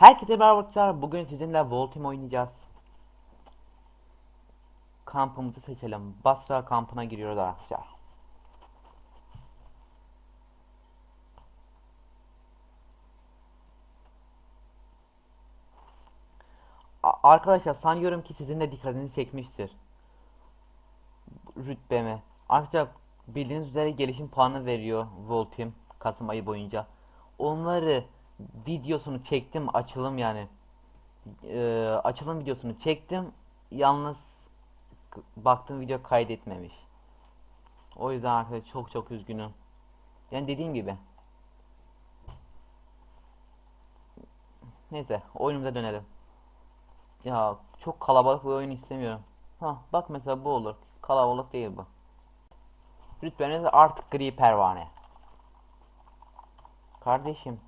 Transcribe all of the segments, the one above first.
Herkese merhaba arkadaşlar. Bugün sizinle Voltim oynayacağız. Kampımızı seçelim. Basra kampına giriyoruz arkadaşlar. Arkadaşlar sanıyorum ki sizin de dikkatinizi çekmiştir. Rütbeme. Arkadaşlar bildiğiniz üzere gelişim puanı veriyor Voltim Kasım ayı boyunca. Onları videosunu çektim açılım yani. Ee, açılım videosunu çektim. Yalnız baktığım video kaydetmemiş. O yüzden arkadaşlar çok çok üzgünüm. Yani dediğim gibi. Neyse oyunumuza dönelim. Ya çok kalabalık bir oyun istemiyorum. Ha bak mesela bu olur. Kalabalık değil bu. Rütbeniz artık gri pervane. Kardeşim.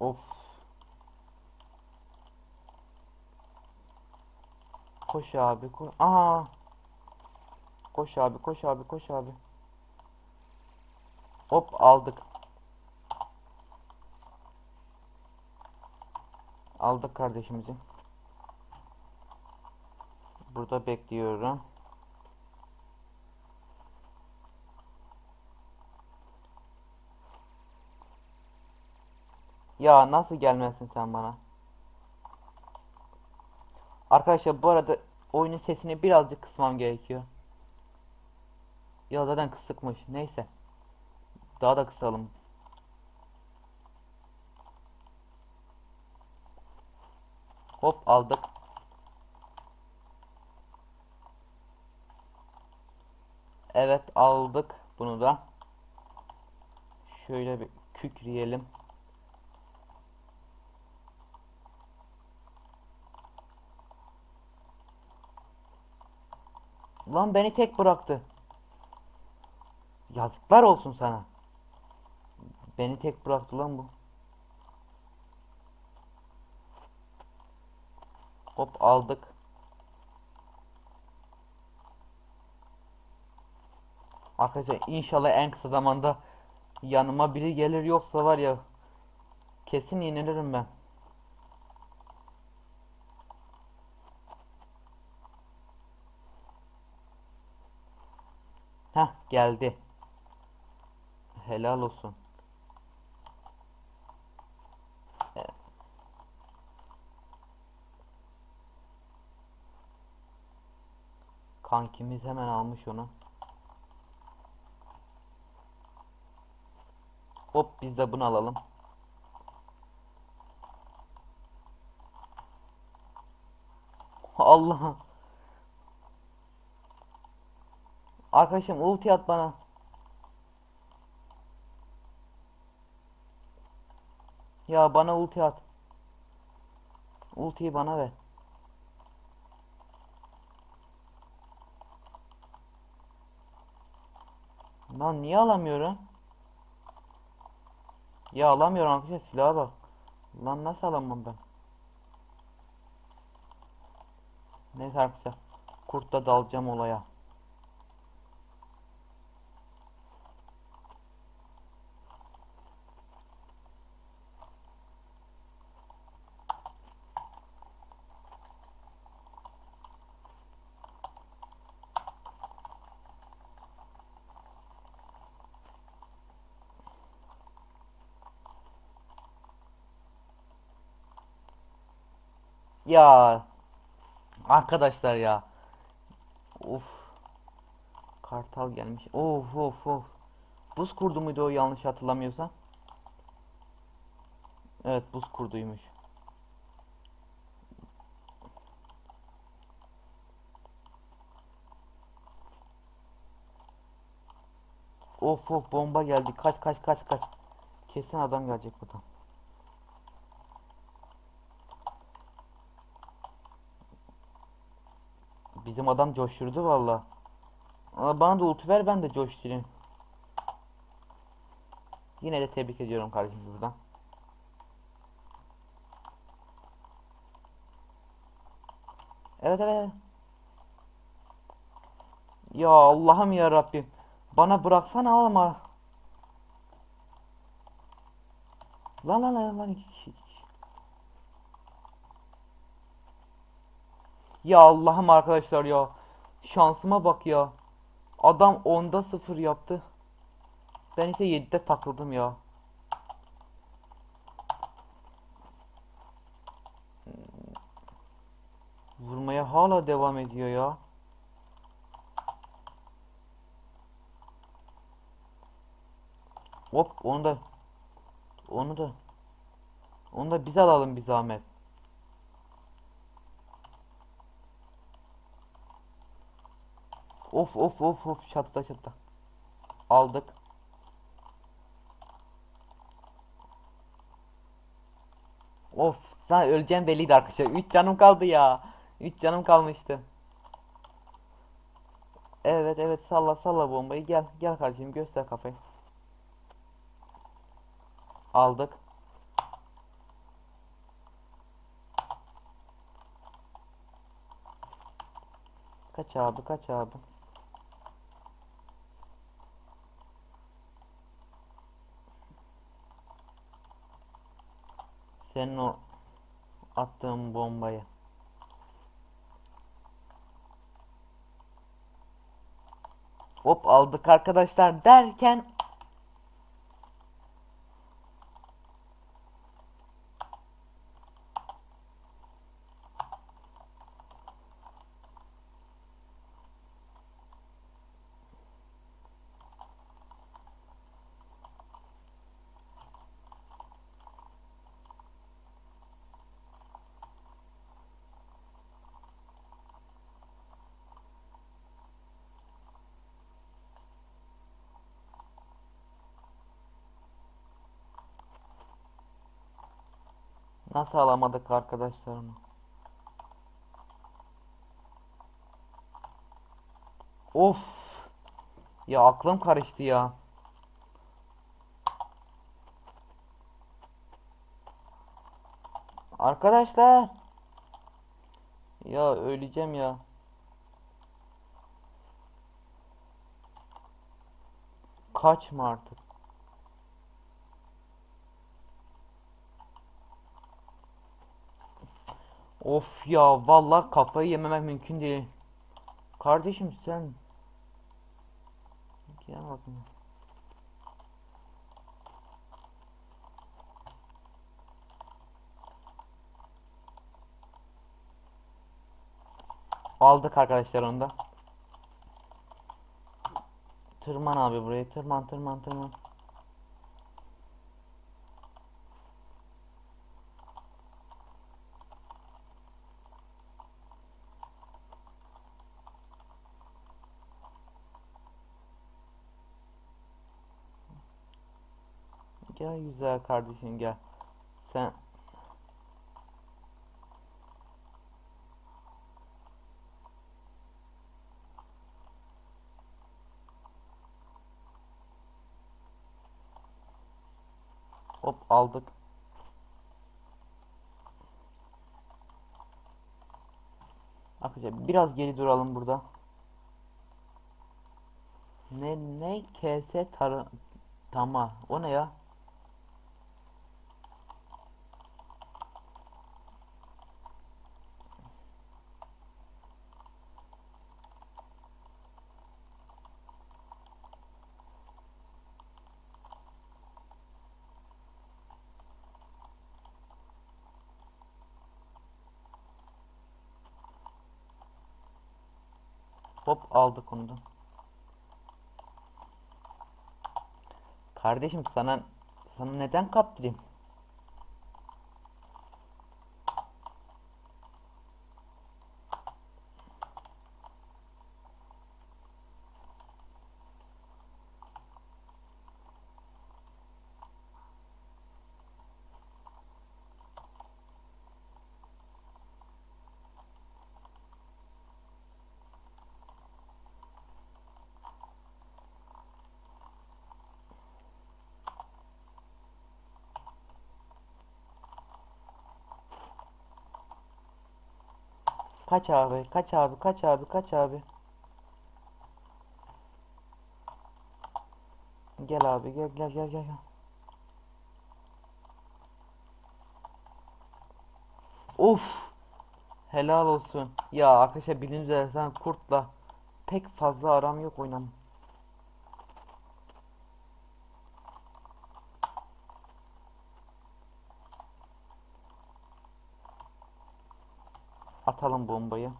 Of. Koş abi koş. Aa. Koş abi koş abi koş abi. Hop aldık. Aldık kardeşimizi. Burada bekliyorum. Ya nasıl gelmezsin sen bana? Arkadaşlar bu arada oyunun sesini birazcık kısmam gerekiyor. Ya zaten kısıkmış. Neyse. Daha da kısalım. Hop aldık. Evet aldık bunu da. Şöyle bir kükreyelim. Lan beni tek bıraktı. Yazıklar olsun sana. Beni tek bıraktı lan bu. Hop aldık. Arkadaşlar inşallah en kısa zamanda yanıma biri gelir yoksa var ya kesin yenilirim ben. Geldi. Helal olsun. Kankimiz hemen almış onu. Hop biz de bunu alalım. Allah. Arkadaşım ulti at bana. Ya bana ulti at. Ultiyi bana ver. Lan niye alamıyorum? Ya alamıyorum arkadaşlar silaha bak. Lan nasıl alamam ben? Neyse arkadaşlar. Kurtla dalacağım olaya. Ya arkadaşlar ya. Of. Kartal gelmiş. Of of of. Buz kurdu muydu o yanlış hatırlamıyorsam? Evet buz kurduymuş. Of of bomba geldi. Kaç kaç kaç kaç. Kesin adam gelecek buradan. Bizim adam coşturdu valla. Bana da ulti ver ben de coşturayım. Yine de tebrik ediyorum kardeşim buradan. Evet. evet. Ya Allah'ım ya Rabbim. Bana bıraksana alma. Lan lan lan lan iki kişi. iki kişi. Ya Allah'ım arkadaşlar ya. Şansıma bak ya. Adam 10'da 0 yaptı. Ben ise 7'de takıldım ya. Vurmaya hala devam ediyor ya. Hop onu da onu da onu da biz alalım bir zahmet. Of of of of çatıda çatıda. Aldık. Of sen öleceğim belliydi arkadaşlar. 3 canım kaldı ya. 3 canım kalmıştı. Evet evet salla salla bombayı gel gel kardeşim göster kafayı. Aldık. Kaç abi kaç abi. Senin o attığın bombayı. Hop aldık arkadaşlar derken nasıl alamadık arkadaşlar onu? Of. Ya aklım karıştı ya. Arkadaşlar. Ya öleceğim ya. Kaçma artık. Of ya vallahi kafayı yememek mümkün değil. Kardeşim sen Gel. Aldık arkadaşlar onu da. Tırman abi buraya tırman tırman tırman. Gel güzel kardeşim gel. Sen Hop aldık. Arkadaşlar biraz geri duralım burada. Ne ne KS tarı tama o ne ya? Hop aldık onu da. Kardeşim sana sana neden kaptırayım? Kaç abi, kaç abi, kaç abi, kaç abi. Gel abi, gel gel gel gel. Of. Helal olsun. Ya arkadaşlar bildiğiniz üzere kurtla pek fazla aram yok oynamam. Atalım bombayı.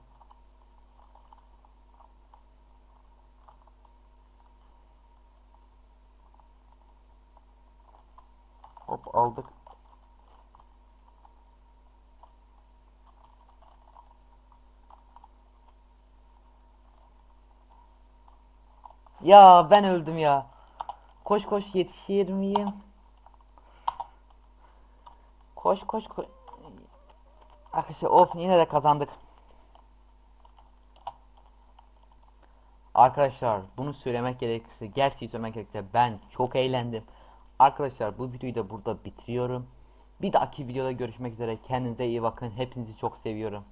Hop aldık. Ya ben öldüm ya. Koş koş yetişir miyim? Koş koş koş. Arkadaşlar olsun yine de kazandık. Arkadaşlar bunu söylemek gerekirse gerçeği söylemek gerekirse ben çok eğlendim. Arkadaşlar bu videoyu da burada bitiriyorum. Bir dahaki videoda görüşmek üzere. Kendinize iyi bakın. Hepinizi çok seviyorum.